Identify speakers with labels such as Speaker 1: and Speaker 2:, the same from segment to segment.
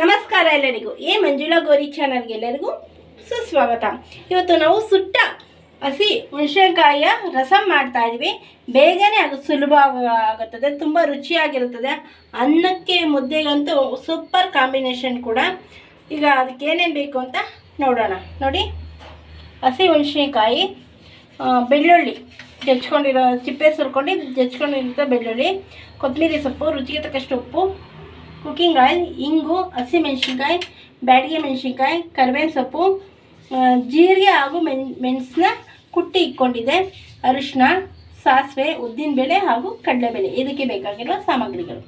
Speaker 1: ನಮಸ್ಕಾರ ಎಲ್ಲರಿಗೂ. ಏ ಮಂಜುಳಾ ಗೋರಿ ಚಾನಲ್ಗೆ ಎಲ್ಲರಿಗೂ ಸುಸ್ವಾಗತ. ಇವತ್ತು ನಾವು ಸುಟ್ಟ ಹಸಿ ಹುಣಸೆಕಾಯಿಯ ರಸಂ ಮಾಡ್ತಾ ಇದ್ವಿ. ಬೇಗನೆ ಅದು ಸುಲಭ ಆಗುತ್ತದೆ ತುಂಬ ರುಚಿಯಾಗಿರುತ್ತದೆ. ಅನ್ನಕ್ಕೆ ಮುದ್ದೆಗಂತೂ ಸೂಪರ್ ಕಾಂಬಿನೇಷನ್ ಕೂಡ. ಈಗ ಅದಕ್ಕೆ ಏನೇನು ಬೇಕು ಅಂತ ನೋಡೋಣ. ನೋಡಿ, ಹಸಿ ಹುಣಸೆಕಾಯಿ ಬೆಳ್ಳುಳ್ಳಿ ಜಚ್ಕೊಂಡಿರೋ ಚಿಪ್ಪೆ ಸುರ್ಕೊಂಡು ಜಚ್ಕೊಂಡಿರೋಂಥ ಬೆಳ್ಳುಳ್ಳಿ ಕೊತ್ತಂಬರಿ ಸೊಪ್ಪು, ರುಚಿಗೆ ತಕ್ಕಷ್ಟು ಉಪ್ಪು ಕುಕ್ಕಿಂಗ್ ಆಯಿಲ್ ಇಂಗು ಹಸಿಮೆಣ್ಸಿನ್ಕಾಯಿ ಬ್ಯಾಡಿಗೆ ಮೆಣಸಿನ್ಕಾಯಿ, ಕರಿಬೇವಿನ ಸೊಪ್ಪು ಜೀರಿಗೆ ಹಾಗೂ ಮೆಣ್ ಮೆಣಸನ್ನ ಕುಟ್ಟಿ ಇಟ್ಕೊಂಡಿದೆ ಅರಿಶಿನ ಸಾಸಿವೆ ಉದ್ದಿನಬೇಳೆ ಹಾಗೂ ಕಡಲೆಬೇಳೆ. ಇದಕ್ಕೆ ಬೇಕಾಗಿರುವ ಸಾಮಗ್ರಿಗಳು.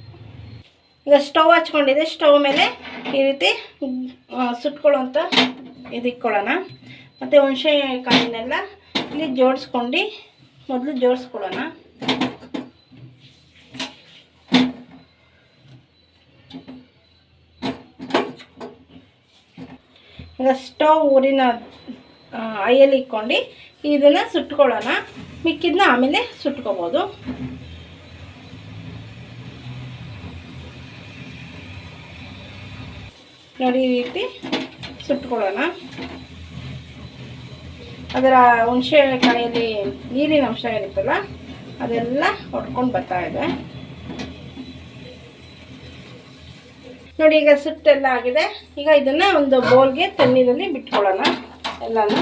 Speaker 1: ಈಗ ಸ್ಟವ್ ಹಚ್ಕೊಂಡಿದೆ ಸ್ಟವ್ ಮೇಲೆ ಈ ರೀತಿ ಸುಟ್ಕೊಳ್ಳೋಂಥ ಇದಿಕ್ಕೊಳ್ಳೋಣ ಮತ್ತು ಹುಣಸೆಕಾಯಿನೆಲ್ಲ ಇಲ್ಲಿ ಜೋಡಿಸ್ಕೊಂಡು ಮೊದಲು ಜೋಡಿಸ್ಕೊಳ್ಳೋಣ. ಈಗ ಸ್ಟವ್ ಊರಿನ ಐಯಲ್ಲಿ ಇಟ್ಕೊಂಡು ಇದನ್ನು ಸುಟ್ಕೊಳ್ಳೋಣ. ಮಿಕ್ಕಿದ್ನ ಆಮೇಲೆ ಸುಟ್ಕೋಬೋದು. ನೋಡಿ ಈ ರೀತಿ ಸುಟ್ಕೊಳ್ಳೋಣ. ಅದರ ಹುಣಸೆಕಾಯಲ್ಲಿ ನೀರಿನ ಅಂಶ ಇರುತ್ತಲ್ಲ ಅದೆಲ್ಲ ಹೊಡ್ಕೊಂಡು ಬರ್ತಾ ಇದೆ. ನೋಡಿ, ಈಗ ಸುಟ್ಟೆಲ್ಲ ಆಗಿದೆ. ಈಗ ಇದನ್ನ ಒಂದು ಬೌಲ್ಗೆ ತಣ್ಣೀರಲ್ಲಿ ಬಿಟ್ಕೊಳ್ಳೋಣ. ಎಲ್ಲಾನು.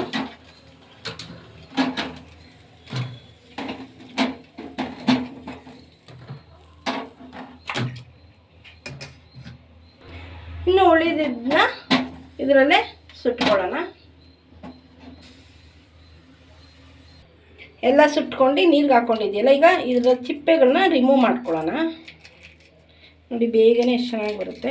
Speaker 1: ಇನ್ನು ಉಳಿದಿದ್ದನ್ನ ಇದರಲ್ಲೇ ಸುಟ್ಕೊಳ್ಳೋಣ. ಎಲ್ಲ ಸುಟ್ಕೊಂಡು ನೀರಿಗೆ ಹಾಕ್ಕೊಂಡಿದೆಯಲ್ಲ ಈಗ ಇದರ ಚಿಪ್ಪೆಗಳನ್ನ ರಿಮೂವ್ ಮಾಡ್ಕೊಳ್ಳೋಣ. ನೋಡಿ ಬೇಗನೆ ಎಷ್ಟು ಚೆನ್ನಾಗಿ ಬರುತ್ತೆ.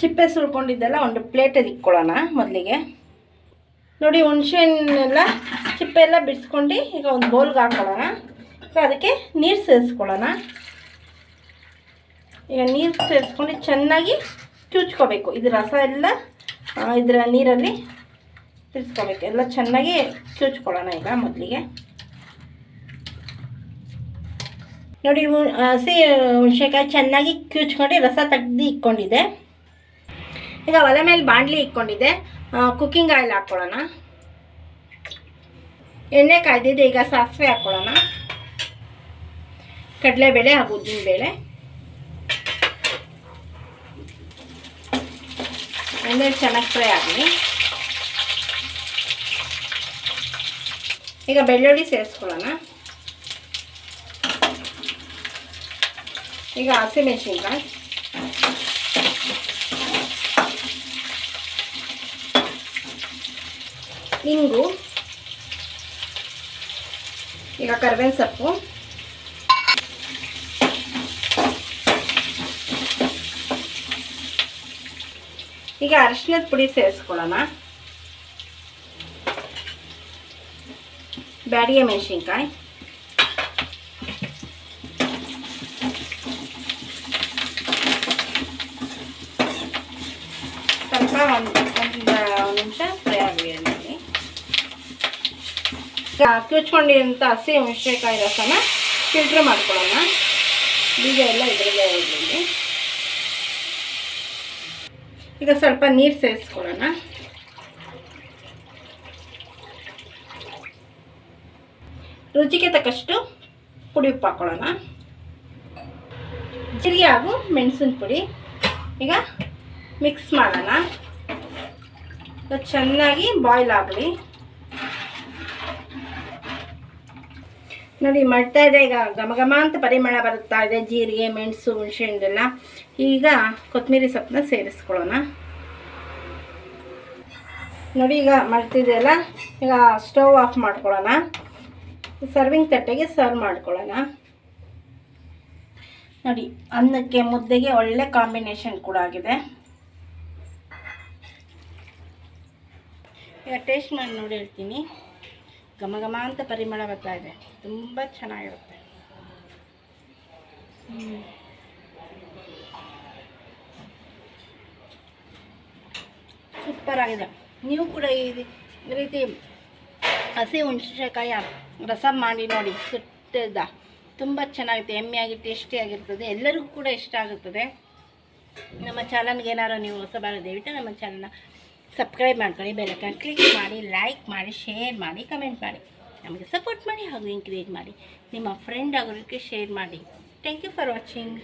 Speaker 1: ಚಿಪ್ಪೆ ಸುಳ್ಕೊಂಡಿದ್ದೆಲ್ಲ ಒಂದು ಪ್ಲೇಟಲ್ಲಿ ಇಟ್ಕೊಳ್ಳೋಣ ಮೊದಲಿಗೆ. ನೋಡಿ ಹುಣಸೆಹಣ್ಣೆಲ್ಲ ಚಿಪ್ಪೆ ಎಲ್ಲ ಬಿಡಿಸ್ಕೊಂಡು ಈಗ ಒಂದು ಬೌಲ್ಗೆ ಹಾಕ್ಕೊಳ್ಳೋಣ ಸೊ ಅದಕ್ಕೆ ನೀರು ಸೇರಿಸ್ಕೊಳ್ಳೋಣ. ಈಗ ನೀರು ಸೇರಿಸ್ಕೊಂಡು ಚೆನ್ನಾಗಿ ಚೂಚ್ಕೋಬೇಕು. ಇದು ರಸ ಎಲ್ಲ ಇದರ ನೀರಲ್ಲಿ ತಿರ್ಸ್ಕೋಬೇಕು. ಎಲ್ಲ ಚೆನ್ನಾಗಿ ಚೂಚ್ಕೊಳ್ಳೋಣ ಈಗ ಮೊದಲಿಗೆ. ನೋಡಿ ಹಸಿ ಹುಣಸೆಕಾಯಿ ಚೆನ್ನಾಗಿ ಕ್ಯೂಚ್ಕೊಂಡು ರಸ ತೆಗ್ದು ಇಟ್ಕೊಂಡಿದ್ದೆ ಈಗ ಒಲೆ ಮೇಲೆ ಬಾಂಡ್ಲಿ ಇಕ್ಕೊಂಡಿದ್ದೆ ಕುಕ್ಕಿಂಗ್ ಆಯಿಲ್ ಹಾಕ್ಕೊಳ್ಳೋಣ. ಎಣ್ಣೆ ಕಾಯ್ದಿದೆ ಈಗ ಸಾಸಿವೆ ಹಾಕ್ಕೊಳ್ಳೋಣ. ಕಡಲೆಬೇಳೆ ಹಾಗೂ ಉದ್ದಿನಬೇಳೆ ಎಣ್ಣೆ ಚೆನ್ನಾಗಿ ಫ್ರೈ ಆಗಲಿ. ಈಗ ಬೆಳ್ಳುಳ್ಳಿ ಸೇರಿಸ್ಕೊಳ್ಳೋಣ. ಈಗ ಹಸಿಮೆಣಸಿನ್ಕಾಯಿ. ಇಂಗು. ಈಗ ಕರ್ಬೇವಿನ ಸೊಪ್ಪು ಈಗ ಅರಿಶಿನದ ಪುಡಿ ಸೇರಿಸ್ಕೊಳ್ಳೋಣ. ಬ್ಯಾಡಿಗೆ ಮೆಣಸಿನ್ಕಾಯಿ. ಸ್ವಲ್ಪ ಒಂದು ಒಂದು ನಿಮಿಷ ಫ್ರೈ ಎಣ್ಣೆಲಿ ಈಗ ಹಸಿ ಮೆಣಸಿನಕಾಯಿ ರಸನ ಫಿಲ್ಟ್ರ್ ಮಾಡ್ಕೊಳ್ಳೋಣ. ಬೀಜ ಎಲ್ಲ ಇದರಲ್ಲೇ ಇರಲಿ. ಈಗ ಸ್ವಲ್ಪ ನೀರು ಸೇರಿಸ್ಕೊಳ್ಳೋಣ. ರುಚಿಗೆ ತಕ್ಕಷ್ಟು ಪುಡಿ ಉಪ್ಪು ಹಾಕ್ಕೊಳ್ಳೋಣ ಜೀರಿಗೆ ಹಾಗೂ ಮೆಣಸಿನ ಪುಡಿ. ಈಗ ಮಿಕ್ಸ್ ಮಾಡೋಣ. ಚೆನ್ನಾಗಿ ಬಾಯ್ಲ್ ಆಗಲಿ ನೋಡಿ, ಮಾಡ್ತಾ ಇದೆ. ಈಗ ಘಮ ಘಮ ಅಂತ ಪರಿಮಳ ಬರುತ್ತಾ ಇದೆ. ಜೀರಿಗೆ, ಮೆಣಸು ಹುಣಸೆಹಣ್ಣೆಲ್ಲ ಈಗ ಕೊತ್ತಂಬರಿ ಸೊಪ್ಪನ್ನ ಸೇರಿಸ್ಕೊಳ್ಳೋಣ. ನೋಡಿ, ಈಗ ಮಾಡ್ತಿದೆಯಲ್ಲ ಈಗ ಸ್ಟವ್ ಆಫ್ ಮಾಡ್ಕೊಳ್ಳೋಣ. ಸರ್ವಿಂಗ್ ತಟ್ಟೆಗೆ ಸರ್ವ್ ಮಾಡ್ಕೊಳ್ಳೋಣ. ನೋಡಿ, ಅನ್ನಕ್ಕೆ ಮುದ್ದೆಗೆ ಒಳ್ಳೆ ಕಾಂಬಿನೇಷನ್ ಕೂಡ ಆಗಿದೆ. ಈಗ ಟೇಸ್ಟ್ ಮಾಡಿ ನೋಡಿ ಹೇಳ್ತೀನಿ. ಘಮ ಘಮ ಅಂತ ಪರಿಮಳ ಬರ್ತಾ ಇದೆ. ತುಂಬ ಚೆನ್ನಾಗಿರುತ್ತೆ. ಸೂಪರ್ ಆಗಿದೆ. ನೀವು ಕೂಡ ಈ ರೀತಿ ಹಸಿ ಹುಣಸೆಕಾಯ ರಸ ಮಾಡಿ ನೋಡಿ, ಸುಟ್ಟದ. ತುಂಬ ಚೆನ್ನಾಗಿರುತ್ತೆ, ಎಮ್ಮೆಯಾಗಿ ಟೇಸ್ಟಿಯಾಗಿರ್ತದೆ ಎಲ್ಲರಿಗೂ ಕೂಡ ಇಷ್ಟ ಆಗುತ್ತದೆ. ನಮ್ಮ ಚಾನಲ್ಗೆ ಏನಾರು ನೀವು ಹೊಸ ಬಾರ ದಯವಿಟ್ಟು ನಮ್ಮ ಚಾನಲ್ನ ಸಬ್ಸ್ಕ್ರೈಬ್ ಮಾಡ್ಕೊಳ್ಳಿ ಬೆಲ್ಲೈಕನ್ ಕ್ಲಿಕ್ ಮಾಡಿ ಲೈಕ್ ಮಾಡಿ ಶೇರ್ ಮಾಡಿ ಕಮೆಂಟ್ ಮಾಡಿ. ನಮಗೆ ಸಪೋರ್ಟ್ ಮಾಡಿ ಹಾಗೂ ಎಂಕರೇಜ್ ಮಾಡಿ. ನಿಮ್ಮ ಫ್ರೆಂಡ್ ಆಗೋದಕ್ಕೆ ಶೇರ್ ಮಾಡಿ. Thank you for watching